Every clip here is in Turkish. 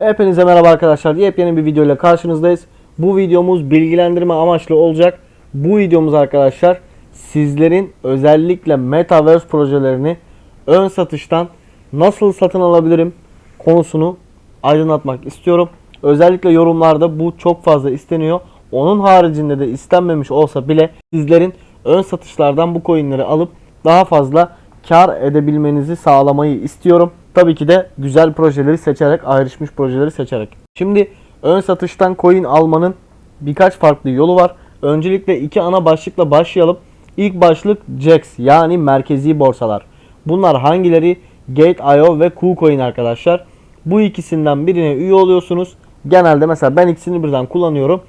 Hepinize merhaba arkadaşlar. Yepyeni bir video ile karşınızdayız. Bu videomuz bilgilendirme amaçlı olacak. Bu videomuz arkadaşlar sizlerin özellikle Metaverse projelerini ön satıştan nasıl satın alabilirim konusunu aydınlatmak istiyorum. Özellikle yorumlarda bu çok fazla isteniyor. Onun haricinde de istenmemiş olsa bile sizlerin ön satışlardan bu coinleri alıp daha fazla kar edebilmenizi sağlamayı istiyorum. Tabii ki de güzel projeleri seçerek, ayrışmış projeleri seçerek. Şimdi ön satıştan coin almanın birkaç farklı yolu var. Öncelikle iki ana başlıkla başlayalım. İlk başlık JAX yani merkezi borsalar. Bunlar hangileri? Gate.io ve KuCoin arkadaşlar. Bu ikisinden birine üye oluyorsunuz. Genelde mesela ben ikisini birden kullanıyorum.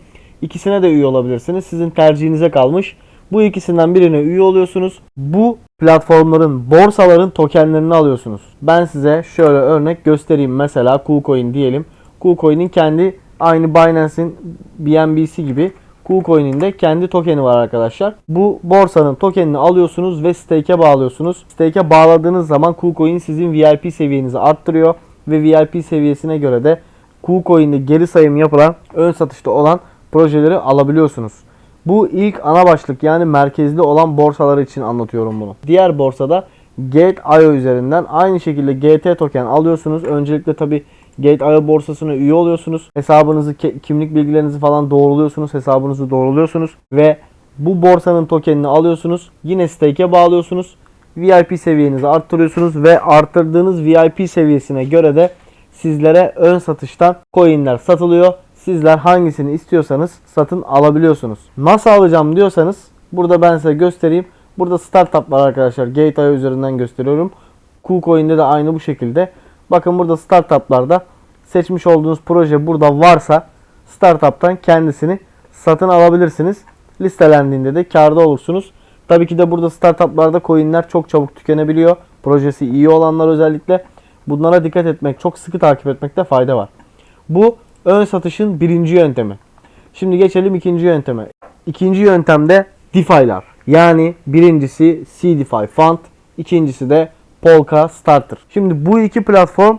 İkisine de üye olabilirsiniz. Sizin tercihinize kalmış. Bu ikisinden birine üye oluyorsunuz. Bu platformların, borsaların tokenlerini alıyorsunuz. Ben size şöyle örnek göstereyim. Mesela KuCoin diyelim. KuCoin'in kendi aynı Binance'in BNBC gibi KuCoin'in de kendi tokeni var arkadaşlar. Bu borsanın tokenini alıyorsunuz ve stake'e bağlıyorsunuz. Stake'e bağladığınız zaman KuCoin sizin VIP seviyenizi arttırıyor ve VIP seviyesine göre de KuCoin'de geri sayım yapılan ön satışta olan projeleri alabiliyorsunuz. Bu ilk ana başlık yani merkezli olan borsalar için anlatıyorum bunu. Diğer borsada Gate.io üzerinden aynı şekilde GT token alıyorsunuz. Öncelikle tabi Gate.io borsasına üye oluyorsunuz. Hesabınızı, kimlik bilgilerinizi falan doğruluyorsunuz. Hesabınızı doğruluyorsunuz ve bu borsanın tokenini alıyorsunuz. Yine stake'e bağlıyorsunuz. VIP seviyenizi arttırıyorsunuz ve arttırdığınız VIP seviyesine göre de sizlere ön satıştan coinler satılıyor. Sizler hangisini istiyorsanız satın alabiliyorsunuz. Nasıl alacağım diyorsanız burada ben size göstereyim. Burada startup var arkadaşlar. Gate.io üzerinden gösteriyorum. KuCoin'de de aynı bu şekilde. Bakın burada startuplarda seçmiş olduğunuz proje burada varsa startup'tan kendisini satın alabilirsiniz. Listelendiğinde de karda olursunuz. Tabii ki de burada startuplarda coinler çok çabuk tükenebiliyor. Projesi iyi olanlar özellikle. Bunlara dikkat etmek, çok sıkı takip etmekte fayda var. Bu ön satışın birinci yöntemi. Şimdi geçelim ikinci yönteme. İkinci yöntemde DeFi'lar. Yani birincisi CDeFi Fund, ikincisi de Polka Starter. Şimdi bu iki platform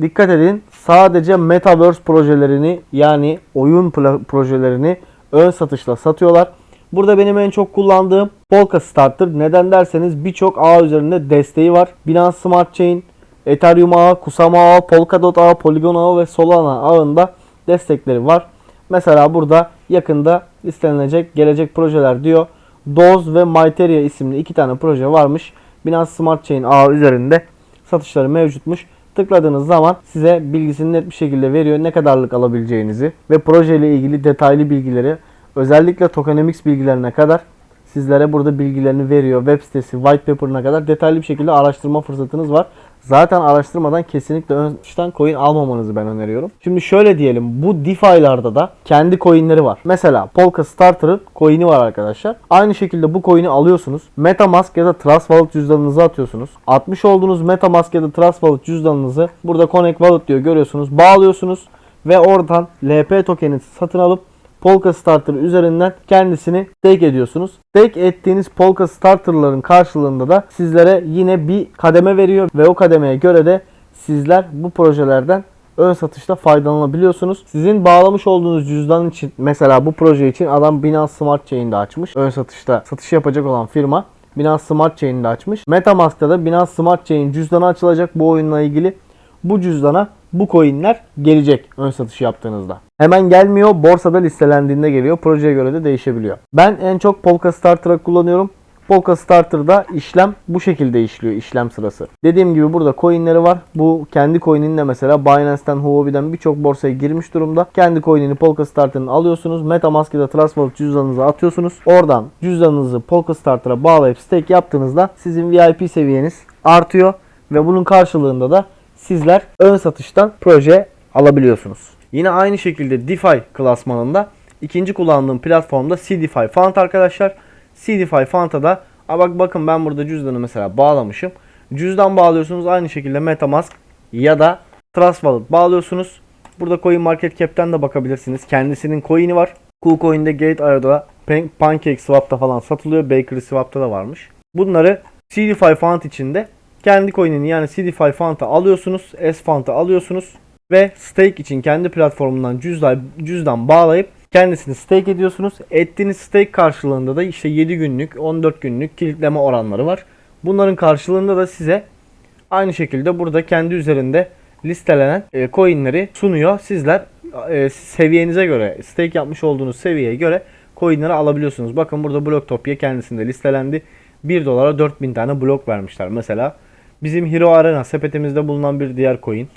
dikkat edin sadece Metaverse projelerini yani oyun projelerini ön satışla satıyorlar. Burada benim en çok kullandığım Polka Starter. Neden derseniz birçok ağ üzerinde desteği var. Binance Smart Chain, Ethereum ağı, Kusama ağı, Polkadot ağı, Polygon ağı ve Solana ağında destekleri var. Mesela burada yakında istenilecek gelecek projeler diyor. Doz ve Myteria isimli iki tane proje varmış. Binance Smart Chain ağı üzerinde satışları mevcutmuş. Tıkladığınız zaman size bilgisini net bir şekilde veriyor. Ne kadarlık alabileceğinizi ve projeyle ilgili detaylı bilgileri özellikle tokenomics bilgilerine kadar sizlere burada bilgilerini veriyor. Web sitesi, white paper'ına kadar detaylı bir şekilde araştırma fırsatınız var. Zaten araştırmadan kesinlikle önceden coin almamanızı ben öneriyorum. Şimdi şöyle diyelim bu DeFi'larda da kendi coinleri var. Mesela Polka Starter'ın coin'i var arkadaşlar. Aynı şekilde bu coin'i alıyorsunuz. Metamask ya da Trust Wallet cüzdanınıza atıyorsunuz. Atmış olduğunuz Metamask ya da Trust Wallet cüzdanınızı burada Connect Wallet diyor görüyorsunuz. Bağlıyorsunuz ve oradan LP tokeni satın alıp Polka Starter üzerinden kendisini stake ediyorsunuz. Stake ettiğiniz Polka Starter'ların karşılığında da sizlere yine bir kademe veriyor ve o kademeye göre de sizler bu projelerden ön satışta faydalanabiliyorsunuz. Sizin bağlamış olduğunuz cüzdan için mesela bu proje için adam Binance Smart Chain'de açmış. Ön satışta satış yapacak olan firma Binance Smart Chain'de açmış. Metamask'ta da Binance Smart Chain cüzdanı açılacak bu oyunla ilgili. Bu cüzdana bu coinler gelecek ön satış yaptığınızda. Hemen gelmiyor. Borsada listelendiğinde geliyor. Projeye göre de değişebiliyor. Ben en çok Polka Starter'ı kullanıyorum. Polka Starter'da işlem bu şekilde işliyor işlem sırası. Dediğim gibi burada coinleri var. Bu kendi coin'in de mesela Binance'ten, Huobi'den birçok borsaya girmiş durumda. Kendi coin'ini Polka Starter'ını alıyorsunuz. Metamask ya da Wallet cüzdanınıza atıyorsunuz. Oradan cüzdanınızı Polka Starter'a bağlayıp stake yaptığınızda sizin VIP seviyeniz artıyor ve bunun karşılığında da sizler ön satıştan proje alabiliyorsunuz. Yine aynı şekilde DeFi klasmanında ikinci kullandığım platformda CDeFi Fund arkadaşlar. CDeFi Fund'a da Aa bak bakın ben burada cüzdanı mesela bağlamışım. Cüzdan bağlıyorsunuz aynı şekilde Metamask ya da Trust Wallet bağlıyorsunuz. Burada Coin Market Cap'ten de bakabilirsiniz. Kendisinin coin'i var. KuCoin'de Gate.io'da Pan- PancakeSwap'ta falan satılıyor. Bakery Swap'ta da varmış. Bunları CDeFi Fund içinde kendi coin'ini yani CDeFi Fund'a alıyorsunuz. S Fund'a alıyorsunuz. Ve stake için kendi platformundan cüzdan, cüzdan bağlayıp kendisini stake ediyorsunuz. Ettiğiniz stake karşılığında da işte 7 günlük, 14 günlük kilitleme oranları var. Bunların karşılığında da size aynı şekilde burada kendi üzerinde listelenen e, coinleri sunuyor. Sizler e, seviyenize göre, stake yapmış olduğunuz seviyeye göre coinleri alabiliyorsunuz. Bakın burada Blocktopia kendisinde listelendi. 1 dolara 4000 tane blok vermişler. Mesela bizim Hero Arena sepetimizde bulunan bir diğer coin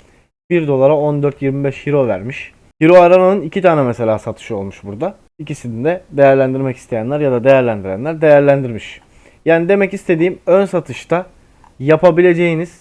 1 dolara 14-25 Hero vermiş. Hero Arena'nın iki tane mesela satışı olmuş burada. İkisini de değerlendirmek isteyenler ya da değerlendirenler değerlendirmiş. Yani demek istediğim ön satışta yapabileceğiniz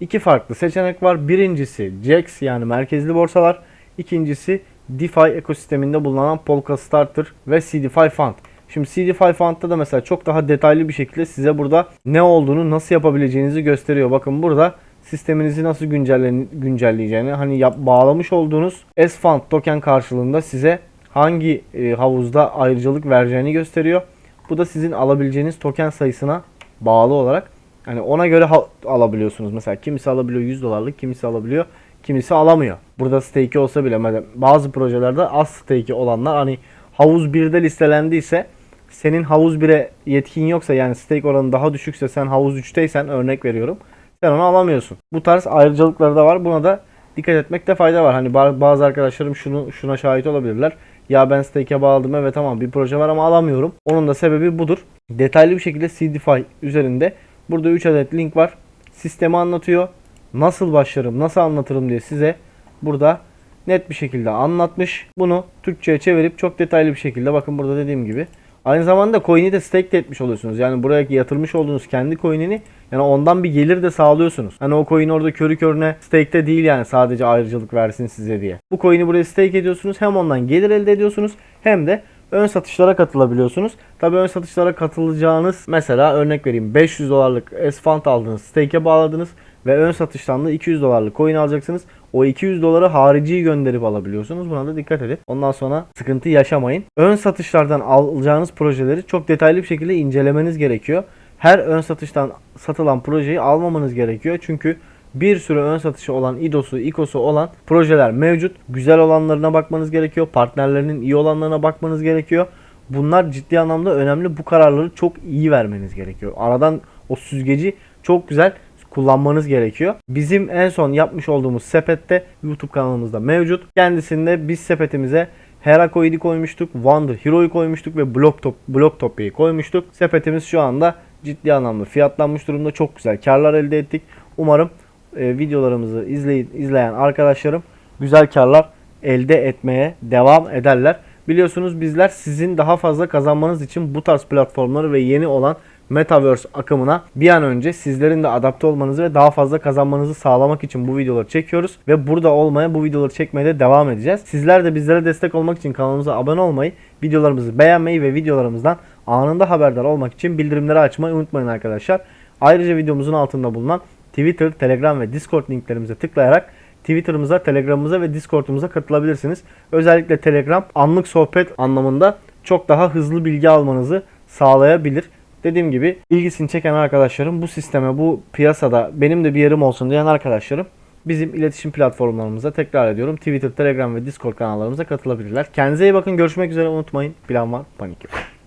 iki farklı seçenek var. Birincisi JAX yani merkezli borsalar. İkincisi DeFi ekosisteminde bulunan Polka Starter ve CDFI Fund. Şimdi CDFI Fund'da da mesela çok daha detaylı bir şekilde size burada ne olduğunu nasıl yapabileceğinizi gösteriyor. Bakın burada sisteminizi nasıl güncelle- güncelleyeceğini hani yap, bağlamış olduğunuz S-Fund token karşılığında size hangi e, havuzda ayrıcalık vereceğini gösteriyor. Bu da sizin alabileceğiniz token sayısına bağlı olarak hani ona göre alabiliyorsunuz. Mesela kimisi alabiliyor 100 dolarlık, kimisi alabiliyor, kimisi alamıyor. Burada stake'i olsa bile bazı projelerde az stake'i olanlar hani havuz 1'de listelendiyse senin havuz 1'e yetkin yoksa yani stake oranı daha düşükse sen havuz 3'teysen örnek veriyorum. Sen onu alamıyorsun. Bu tarz ayrıcalıkları da var. Buna da dikkat etmekte fayda var. Hani ba- bazı arkadaşlarım şunu şuna şahit olabilirler. Ya ben stake'e bağladım evet tamam bir proje var ama alamıyorum. Onun da sebebi budur. Detaylı bir şekilde CDFI üzerinde burada 3 adet link var. Sistemi anlatıyor. Nasıl başlarım, nasıl anlatırım diye size burada net bir şekilde anlatmış. Bunu Türkçe'ye çevirip çok detaylı bir şekilde bakın burada dediğim gibi Aynı zamanda coin'i de stake de etmiş oluyorsunuz. Yani buraya yatırmış olduğunuz kendi coin'ini yani ondan bir gelir de sağlıyorsunuz. Hani o coin orada körü körüne stake'te değil yani sadece ayrıcalık versin size diye. Bu coin'i buraya stake ediyorsunuz. Hem ondan gelir elde ediyorsunuz hem de ön satışlara katılabiliyorsunuz. Tabi ön satışlara katılacağınız mesela örnek vereyim 500 dolarlık S-Fund aldınız, stake'e bağladınız ve ön satıştan da 200 dolarlık coin alacaksınız. O 200 doları harici gönderip alabiliyorsunuz. Buna da dikkat edin. Ondan sonra sıkıntı yaşamayın. Ön satışlardan alacağınız projeleri çok detaylı bir şekilde incelemeniz gerekiyor. Her ön satıştan satılan projeyi almamanız gerekiyor. Çünkü bir sürü ön satışı olan, IDOS'u, ICO'su olan projeler mevcut. Güzel olanlarına bakmanız gerekiyor. Partnerlerinin iyi olanlarına bakmanız gerekiyor. Bunlar ciddi anlamda önemli. Bu kararları çok iyi vermeniz gerekiyor. Aradan o süzgeci çok güzel kullanmanız gerekiyor. Bizim en son yapmış olduğumuz sepette YouTube kanalımızda mevcut. Kendisinde biz sepetimize Heracoid'i koymuştuk, Wonder Hero'yu koymuştuk ve Blocktop, Blocktopia'yı koymuştuk. Sepetimiz şu anda ciddi anlamda fiyatlanmış durumda. Çok güzel karlar elde ettik. Umarım e, videolarımızı izleyin, izleyen arkadaşlarım güzel karlar elde etmeye devam ederler. Biliyorsunuz bizler sizin daha fazla kazanmanız için bu tarz platformları ve yeni olan Metaverse akımına bir an önce sizlerin de adapte olmanızı ve daha fazla kazanmanızı sağlamak için bu videoları çekiyoruz. Ve burada olmaya bu videoları çekmeye de devam edeceğiz. Sizler de bizlere destek olmak için kanalımıza abone olmayı, videolarımızı beğenmeyi ve videolarımızdan anında haberdar olmak için bildirimleri açmayı unutmayın arkadaşlar. Ayrıca videomuzun altında bulunan Twitter, Telegram ve Discord linklerimize tıklayarak Twitter'ımıza, Telegram'ımıza ve Discord'umuza katılabilirsiniz. Özellikle Telegram anlık sohbet anlamında çok daha hızlı bilgi almanızı sağlayabilir. Dediğim gibi ilgisini çeken arkadaşlarım bu sisteme, bu piyasada benim de bir yerim olsun diyen arkadaşlarım bizim iletişim platformlarımıza tekrar ediyorum. Twitter, Telegram ve Discord kanallarımıza katılabilirler. Kendinize iyi bakın. Görüşmek üzere. Unutmayın. Plan var. Panik yok.